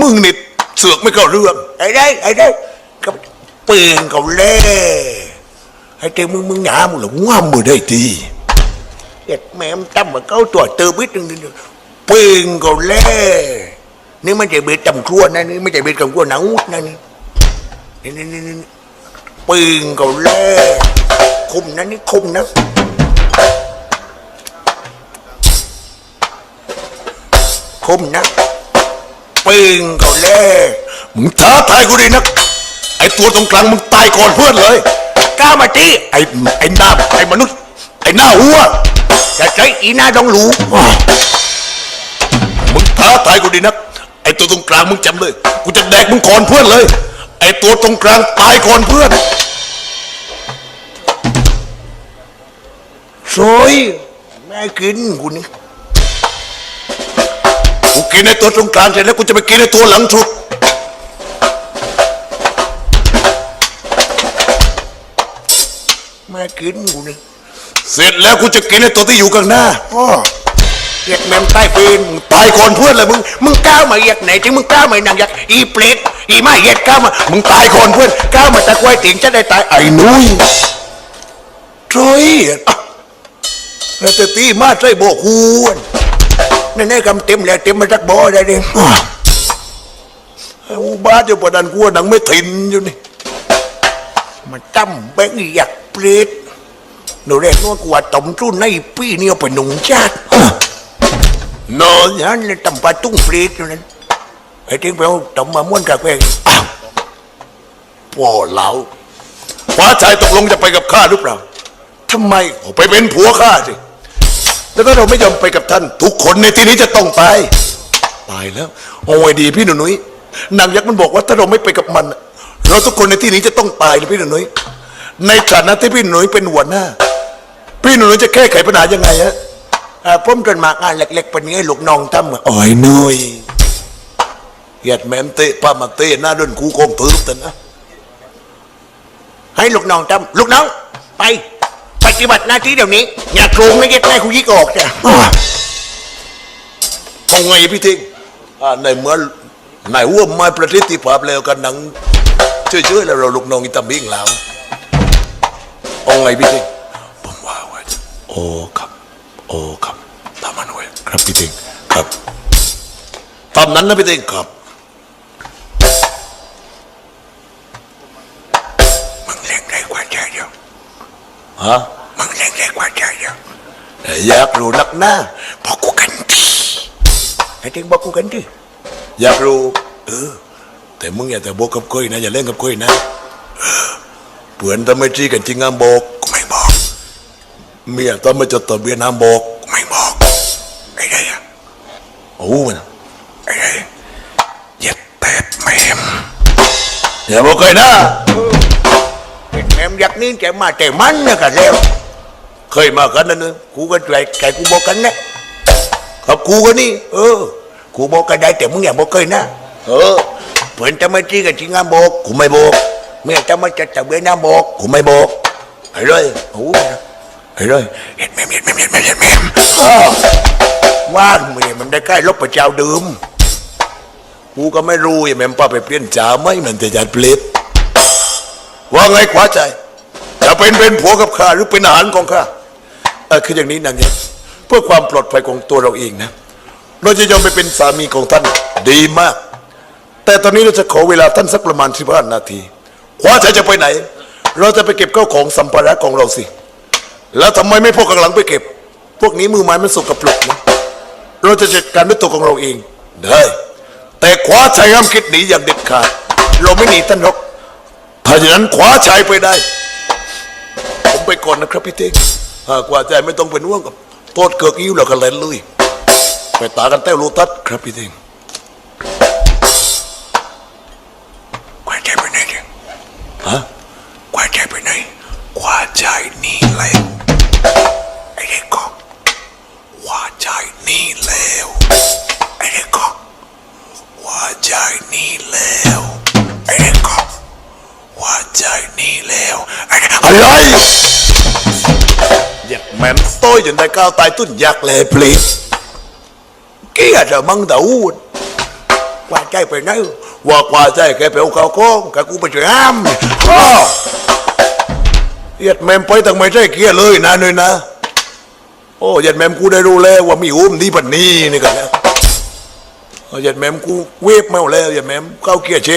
มึงนี่เสือกไม่เข้าเรื่องไอ้ได้ไอ้ได้ก็ปืนเขาเล่ไอ้เจ้ามึงมึงหนามึงหลงง่ามมือได้ทีเอ็ดแม่มตั้มมาเข้าตัวเติมวิทย์นึงนี่ปืนเขาเล่นี่ไม่ใช่เบ็ดตำครัวนะนี่ไม่ใช่เบ็ดตำครัวหนังนะนี่นี่นี่นี่นี่ปืนเขาเล่คุมนะนี่คุมนะคุมนะ ปืนเขาเล่มึงท้าทายกูดีนัก ไอ้ตัวตรงกลางมึงตายก่อนเพื่อนเลยกล้ามาตีไอ้ไอ้หน้าไอ้มนุษย์ ไอ้หน้าหัวจะใช้อีหน้าดองหลูมึงท้าทายกูดีนัก ไอ้ตัวตรงกลางมึงจำเลย กูจะแดกมึงก่อนเพื่อนเลย ไอ้ตัวตรงกลางตายก่อนเพื่อนสวยแม่กินกูนี่ กูกินไอ้ตัวตรงกลางเสร็จแล้วกูจะไปกินไอ้ตัวหลังสุดแม่กินกูนี่เสร็จแล้วกูจะกินไอ้ตัวที่อยู่ข้างหน้าอ้อเหยียดแมมใต้ปืนตายก่อนเพื่อนเลยมึง มึงก้าวมาเหยียดไหนถึงมึงก้าวมาหนังยักษ์อีเปรตอีมาเหยียดก้าวมา มึงตายก่อนเพื่อนก้าวมาตะกวยติ่งจะได้ตายไอ้ไอ้นุ้ยโจ้ยอะแล้วแต่ตีมาใส่โบกคูน นั่นนี่กำเต็มแล้วเต็มมาสักบ่อได้ดิอุบ้าจะประดันกูว่าหนังไม่ถินอยู่นี่มันตั้มแบงค์อยากเปรตหนูเรียกว่ากูว่าต้มจุ้นในปีนี่เอาไปหนุ่งชาตินอนนั่นเลยตั้มปลาตุ้งเปรตอยู่นั่นไอ้ทิ้งไปเอาต้มมาม้วนกับแกงพ่อเราฟ้าชายตกลงจะไปกับข้าหรือเปล่าทำไมไปเป็นผัวข้าสิ แล้วถ้าเราไม่ยอมไปกับท่าน ทุกคนในที่นี้จะต้องตาย ตายแล้ว โอ้ยดีพี่หนุ่ยนางยักษ์มันบอกว่าถ้าเราไม่ไปกับมัน เราทุกคนในที่นี้จะต้องตายเลยพี่หนุ่ยในฐานะที่พี่หนุ่ยเป็นหัวหน้า พี่หนุ่ยจะแก้ไขปัญหายังไงฮะอ่าผมจนมางานเล็กๆเป็นไงลูกน้องทำอะโอ้ยหนุ่ยเหยียดแม่มเตะป้ามาเตะหน้าดินกูคงถือต่นะให้ลูกน้องทำลูกน้องไป ปฏิบัติหน้าที่เดี๋ยวนี้ อย่าโกงไม่เก็ตแม่คุยิกออกจ้ะเอาไงพี่ทิงอ่าในเมื่อในหัวไม้ประทิษฐิภาพแล้วกันหนังช่วยๆแล้วเราลูกน้องอีตามิ่งแล้วเอาไงพี่ทิงผมว่าว่าจะโอ้ครับ โอ้ครับตามมันไว้ครับพี่ทิงครับตามนั้นนะพี่ทิงครับ ฮะมึงเล่นได้กว่าใจเดียวอยากรู้นักหน้าบอกกูกันทีไอ้ทิ้งบอกกูกันทีอยากรู้เออแต่มึงอย่าแต่บอกกับคุยนะอย่าเล่นกับคุยนะเออเปือนทำไมจีกันจริงงามบอกกูไม่บอกเมียทำไมจดทะเบียนห้ามบอกกูไม่บอกไอ้ได้อะโอ้มันไอ้ได้เหย็ดแปดแมมอย่าบอกใครนะ เป็นแมมยักนี่แกมาแต่มันนะกันแล้ว เคยมากันนั่นนึงกูก็ใจใจกูบอกกันนะครับกูกันนี่ เออกูบอกกันได้แต่มึงอย่าบอกเคยนะเออเพื่อนทำไมจีกันจริงงามบอกกูไม่บอกเมียทำไมจะจับเบนน้ำบอกกูไม่บอกไอ้เลยโอ้ไอ้เลยเห็ดแมมเห็ดแมมเห็ดแมมเห็ดแมมว่างมึงเนี่ยมันได้ใกล้ลบประเจ้าเดิมกูก็ไม่รู้อย่าแม่ป้าไปเปลี่ยนจ่าไหมมันจะจัดเปลิดว่าไงขวาใจ เป็นเป็นผัวกับข้าหรือเป็นอาหารของข้าคืออย่างนี้นางเนี่ยเพื่อความปลอดภัยของตัวเราเองนะ เราจะยอมไปเป็นสามีของท่านดีมาก แต่ตอนนี้เราจะขอเวลาท่านสักประมาณสิบห้านาทีขว้าใจจะไปไหน เราจะไปเก็บข้าวของสัมภาระของเราสิ แล้วทำไมไม่พวกข้างหลังไปเก็บ พวกนี้มือไม้มันสกปรกนะเราจะจัดการด้วยตัวของเราเองได้แต่ขว้าชัยห้ามคิดหนีอย่างเด็ดขาด เราไม่หนีท่านหรอกถ้าอย่างนั้นขว้าชัยไปได้ ก่อนนะครับพี่เต้งหากว่าใจไม่ต้องเป็นห่วงกับโทษเกิกยิ้วแล้วกันเลยเลยไปตากันแต้วโลตัสครับพี่เต้งกว่าใจไปไหนเนี่ยฮะกว่าใจไปไหนขวาชัยนี่แหละไอ้เด็กก็ขวาชัยนี่แล้วไอ้เด็กก็ขวาชัยนี่แล้วไอ้เด็กก็ขวาชัยนี่แล้วไอ้เด็กอะไร อยากแม่นโต้ยจนได้ก้าวตายตุ้นอยากแลเพลงเกียรติอะมังตะอูดกว่าใจใจไปไหนว่ากว่าใจแกไปเอาข้าวโค้งแกกูไปช่วยห้ามอ้เหยียดแมมไปตั้งไม่ใช่เกียเลยนะเลยนะ โอ้เหยียดแมมกูได้รู้แล้วว่ามีอุ้มดีปันนี้นี่กันแล้วเอาเหยียดแมมกูเวฟมาแล้วเหยียดแมมเข้าเกียร์เช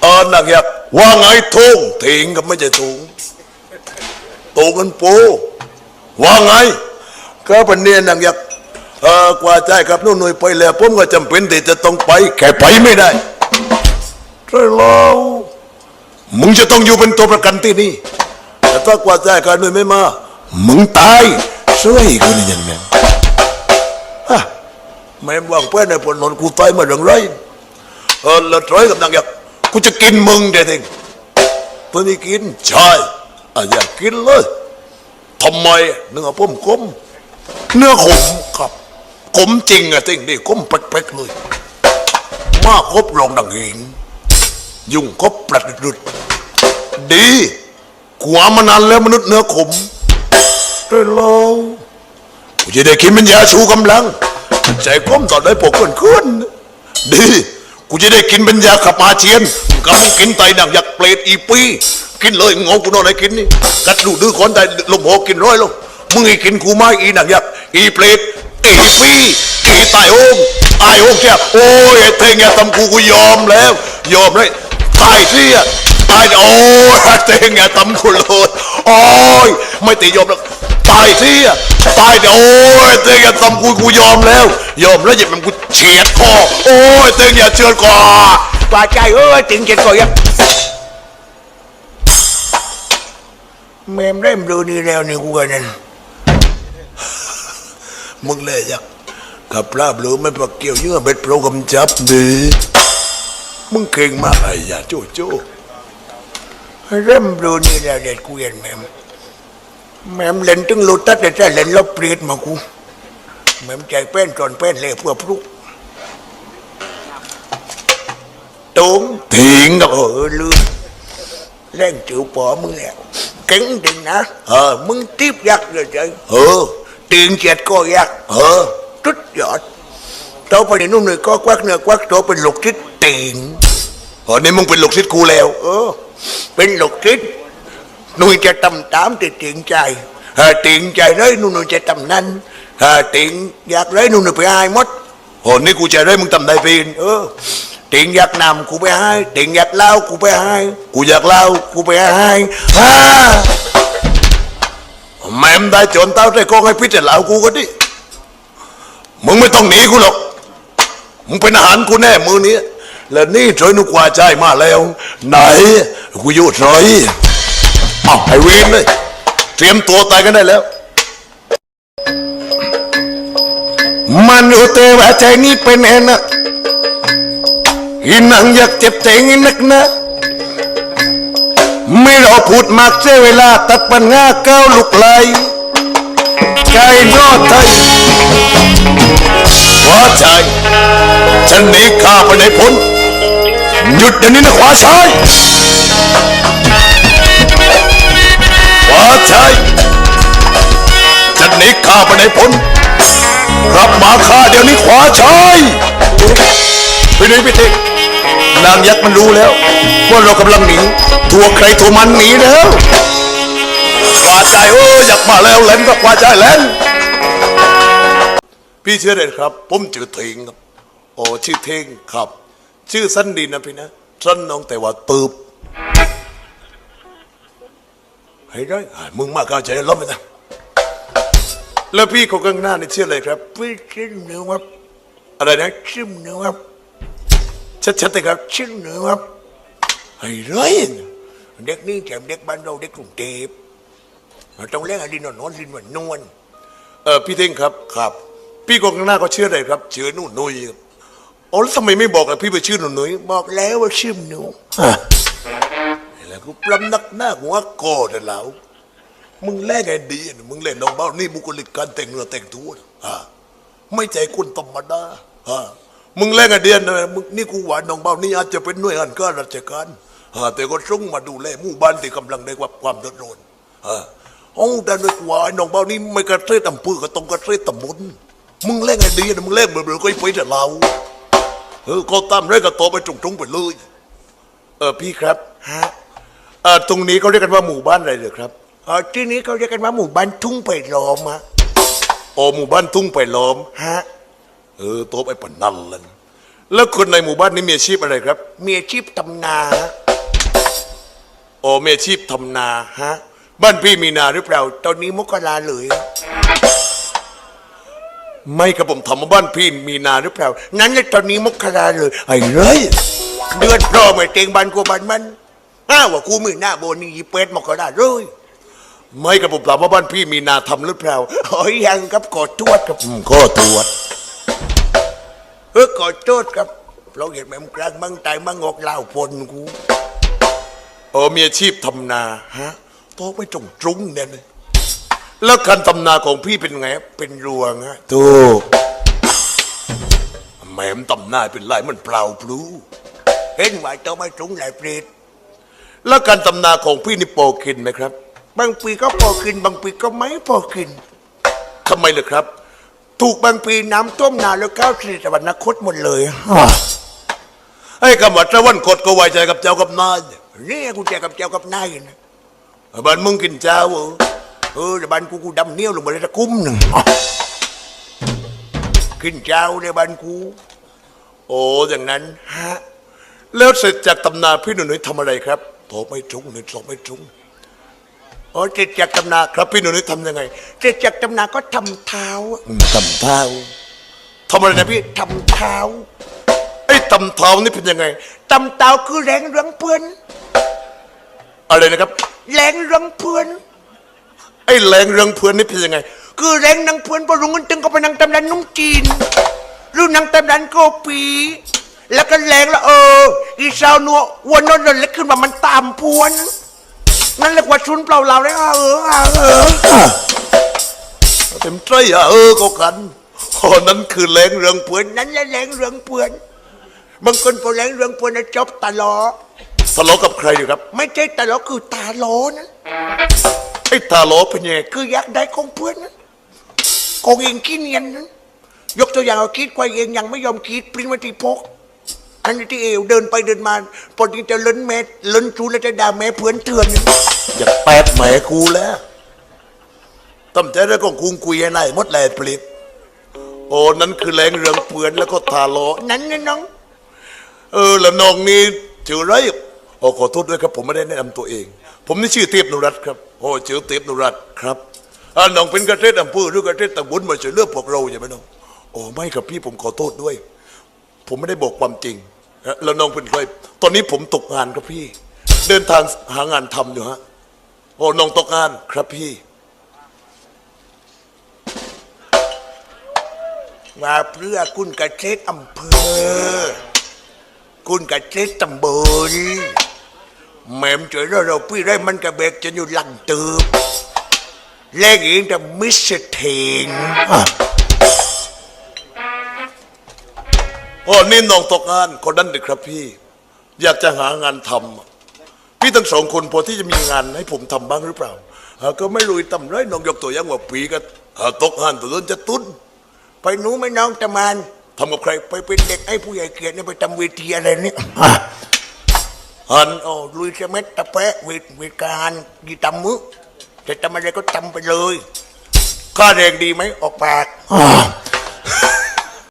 เออนักอยากว่าไงทุ่งถิงกับไม่ใช่ทุ่ง ตูกันปูว่าไงก็เปันเนียนักอยากเออกว่าใจกับนู่นหน่วยไปแล้วผมก็จำเป็นที่จะต้องไปแค่ไปไม่ได้ใช่แล้วมึงจะต้องอยู่เป็นตัวประกันที่นี่แต่ถ้ากว่าใจกันหน่วยไม่มามึงตายช่วยกูนี่ยังแม่งฮะแม่งวางเพื่อนในผลนนกูตายมาเรื่องไรเออล้วถอยกับนางอยากกูจะกินมึงเด็ดเองตัวนี้กินใช่ อะอยากกินเลยทำไมเนื้อผมคมเนื้อขมครับขมจริงอะจริงนี่ขมเป๊กๆเลย มากครบลงดังหิง ยุ่งครบประดุดดีกว่ามานานแล้วมนุษย์เนื้อขมได้แล้วกูจะได้กินเป็นยาชูกำลัง ใจก้มต่อได้ปกขึ้นขึ้นดีกูจะได้กินเป็นยาขับอาเจียนกำลังกินไตดังอยากเปรตอีปี กินเลยงงกูนอนอะไรกินนี่กัดดูดื้อคนไตลมหกกินร้อยลงมึงอีกินกูไม่อีหนังยากอีเปรตอีปีอีตายโองตายโองแค่โอ้ยไอ้เทงอย่าทำกูกูยอมแล้ว ยอมเลยตายเสียตายโอ้ยเทงอย่าทำกูเลยโอ้ยไม่ตียอมแล้วตายเสียตายเดี๋ยวโอ้ยเทงอย่าทำกูกูยอมแล้ว ยอมแล้วอย่ามันกูเฉียดคอโอ้ยเทงอย่าเชือดคอปาใจเอ้ยติงเจ็ดคอยัง แม่มเล่มดูนี่แล้วนี่กูกันนั่นมึงเลยยักกับลาบลูไม่ปักเกี่ยวเยื่อเบ็ดโปรกำจับดีมึงเก่งมากไอ้ยาโจโจเริ่มบลูนี่แล้วเด็ดกูเห็นแม่มแม่มเล่นตึงลูตัดแต่แต่เล่นลบเปรียดมากูแม่มใจเป็นจอนเป็นเลยเพื่อพลุกตุ้งถิงกับเออลืมเล่นจิ๋วปอมึงแล้ว เก่งจริงนะเออมึงทิพยักษ์เลยใจเออ tiền chẹt co gạt ờ rất giỏi tao phải đến nơi có quát nữa quát tao เป็นลูกทิศ tiền อ๋อนี่มึงเป็นลูกทิศกูแล้ว เออ เป็นลูกทิศนุ่ยจะตำตามที่ tiền chạy à, tiền chạy đấy นุ่นจะตำนั้น à, tiền giặc đấy นุ่นไป ai mất โอ้นี่กูจะได้มึงตำได้ปีนเออ tiền giặc nằm กูไปให้ tiền giặc lao กูไปให้กูอยากเล่ากูไปให้ฮ่าแม่มได้จนเต้าใจกองให้พิจารณากูก็ดิมึงไม่ต้องหนีกูหรอกมึงเป็นอาหารกูแน่มือนี้แล้วนี่ช่วยนุกว่าใจมาแล้ว ไหนกูอยู่ถอยอ้าวไอเวนเลยเตรียมตัวตายกันได้แล้วมันอยู่เตว่าใจนี้เป็นเองนะ อีนังอยากเจ็บใจงี้นักนะไม่รอพูดมากเสียเวลาตัดปัญหาเก้าลุกไหลใจนอไทยว่าใจฉันหนีข้าไปไหนพ้นหยุดเดี๋ยวนี้นะขวาซ้ายขวาซ้ายฉันหนีข้าไปไหนพ้นกลับมาข้าเดี๋ยวนี้ขวาซ้ายไปไหนพี่เทก นางยักษ์มันรู้แล้วว่าเรากำลังหนีตัวใครตัวมันหนีแล้วกว่าใจโอ้ยอยากมาแล้วเล่นก็กว่าใจเล่นพี่เชื่อเด็ดครับผมชื่อเทงครับโอ้ชื่อเทงครับ ชื่อสั้นดีนะพี่นะสั้นน้องแต่ว่าตืบเฮ้ยได้มึงมากเข้าใจล้มไปนะแล้วพี่คนข้างหน้านี่ชื่ออะไรครับพี่ชื่อเนื้อวับอะไรนะชื่อเนื้อวับ ชัดๆเลยครับชื่อเนื้อครับไอ้ไรเด็กนี่แถมเด็กบ้านเราเด็กกรุงเทพเราต้องเล่นอะไรนอนนอนลินวันนวลเออพี่เท่งครับครับ พี่กองหน้าก็เชื่อเลยครับชื่อหนุ่นนุยครับอ๋อแล้วทำไมไม่บอกล่ะพี่ไปชื่อหนุ่นนุยบอกแล้วว่าชื่อหนูฮะแล้วกูปลำนักหน้าหัวโกรธแล้วมึงแลกไงดีมึงเล่นน้องเบ้านี่บุคลิกการแต่งเนื้อแต่งตัวนะฮะไม่ใจคนธรรมดาฮะ มึงแรงไอเดียนนะมึงนี่กูหวานน้องเบานี่อาจจะเป็นหน่วยงานข้าราชการฮะแต่ก็ส่งมาดูแลหมู่บ้านที่กำลังได้รับความเดือดร้อนฮะโอ้แต่ด้วยกว่าไอ้น้องเบานี่ไม่กระเทยตำปือก็ต้องกระเทยตำบลมึงเล่นไงดีนะมึงเล่นเบื่อๆก็ไปแต่เราเออก็ตามเรื่องกับโตไปตรงๆไปเลยเออพี่ครับฮะเออตรงนี้เขาเรียกกันว่าหมู่บ้านอะไรเหรอครับเออที่นี้เขาเรียกกันว่าหมู่บ้านทุ่งไผ่ล้อมอะโอหมู่บ้านทุ่งไปล้อมฮะ เออโตไปปนนั่นเลยแล้วคนในหมู่บ้านนี้มีอาชีพอะไรครับ มีอาชีพทำนาฮะโอมีอาชีพทำนาฮะ บ้านพี่มีนาหรือเปล่า ตอนนี้มกราเลยอะไม่ครับผมถามว่าบ้านพี่มีนาหรือเปล่า นั้นเลยตอนนี้มกราเลย ไอ้เลย เดือนพรอไม่เต็งบันกูบันมันห้าว่ากูมือหน้าโบนี่ยีเป็ดมกราเลยไม่ครับผมถามว่าบ้านพี่มีนาทำหรือเปล่าโอ้ยยังครับกอดทวดครับอืมก็ตรวจ เออกอโทษครับเราเห็นแม่มกลางมังไตมังงอกเล่าพลกูโออมีอาชีพทำนาฮะโตไปตรงตรุงเนี่ยเลยแล้วการทำนาของพี่เป็นไง เป็นรวงฮะถูกแหมมตำนาเป็นไรมันเปล่าพลูเห็นว่าต้องไม่ตรงหลายเปรตแล้วการตำนาของพี่นี่โปรกินไหมครับ บางปีก็พอกิน บางปีก็ไม่พอกินทำไมเลยครับ ถูกบางปีน้ำท่วมนาแล้วก้าวสิริสวรรคตหมดเลยไอ้คำว่าตะวันกดก็ไว้ใจกับเจ้ากับนายนี่กูแจกับเจ้ากับนายนะบ้านมึงกินเจ้าเหรอเออแต่บ้านกูกูดำเนี้ยวลงมาเลยตะคุ้มหนึ่งขึ้นเจ้าในบ้านกู โอ้อย่างนั้นฮะแล้วเสร็จจากตำนาพี่หนุ่ยทำอะไรครับโถไม่จุงหนึ่งโถไม่จุง อ๋อเจ็ดจากตำนาครับพี่หนุ่ยทำยังไงเจ็ดจากตำนาก็ทำเท้าอะอืมตำเท้าทำอะไรนะพี่ทำเท้าไอ้ตำเท้านี่เป็นยังไงตำเท้าคือแรงเรืองเพื่อนอะไรนะครับ แรงเรืองเพื่อนไอ้แรงเรืองเพื่อนนี่เป็นยังไง คือแรงนางเพื่อนพอรุงเงินตึงก็ไปนางตำรันนุ่งจีนหรือนางตำรันโกปี แล้วก็แรงแล้วเออ อีสาวนัววนนนเล็กขึ้นมามันตามพวน นั่นเรียกว่าชุนเปล่าเราได้อะเอออะเออเต็มใจอะเออก็กันอ๋อนั้นคือแรงเรืองเพื่อนนั่นแหละแรงเรืองเพื่อนบางคนพอแรงเรืองเพื่อนนะจบตาล้อทะเลาะกับใครอยู่ครับ ไม่ใช่ตาล้อคือตาล้อนะไอ้ตาโลอเป็นยังไงคืออยากได้ของเพื่อนนะของเองขี้เนียนนะยกตัวอย่างเอาคิดควายเองยังไม่ยอมคิดปริ้นมาที่พก อันนี้ที่เอวเดินไปเดินมาพอดีจะเล่นแม่เล่นจูแล้วจะด่าแม่เพื่อนเถื่อนอยากแปดแหมกูแล้วตั้งใจแล้วก็คุงคุยให้นายหมดแหล่ผลิตโอ้นั้นคือแรงเรืองเพื่อนแล้วก็ทาโลอนั้นนะน้อง เออแล้วน้องนี่ชื่ออะไรโอ้ขอโทษด้วยครับผมไม่ได้แนะนำตัวเอง ผมนี่ชื่อเทพนุรัตน์ครับโอ้ชื่อเทพนุรัตน์ครับอ่าน้องเป็นกระเทศอำเภอหรือกระเทศตำบลมาช่วยเลือกพวกเราใช่ไหมน้องโอ้ไม่ครับพี่ผมขอโทษด้วย ผมไม่ได้บอกความจริง แล้วน้องเป็นใครตอนนี้ผมตกงานครับพี่ เดินทางหางานทำอยู่ฮะโอ้น้องตกงานครับพี่ว่าเพื่อคุณกระเทศอำเภอ คุณกระเทศตำบลแม่มเจอเราเราพี่ได้มันกระเบกจะอยู่หลังเติบแลกเองแต่มิสเทง โอ้นี่น้องตกงานคนนั้นเด็กครับพี่ อยากจะหางานทำพี่ทั้งสองคนพอที่จะมีงานให้ผมทำบ้างหรือเปล่าหาก็ไม่รู้ทำไรน้องยกตัวอย่างว่าปีก็ตกงานตัวนั้นจะตุ้นไปหนูไม่น้องตะมานทำกับใครไปเป็นเด็กให้ผู้ใหญ่เกียรติเนี่ยไปทำเวทีอะไรเนี่ยหันโอ้ลุยเสเม็ดตะแปะเวทเวทการยีตำมือจะทำอะไรก็ทำไปเลยค่าแรงดีไหมออกปาก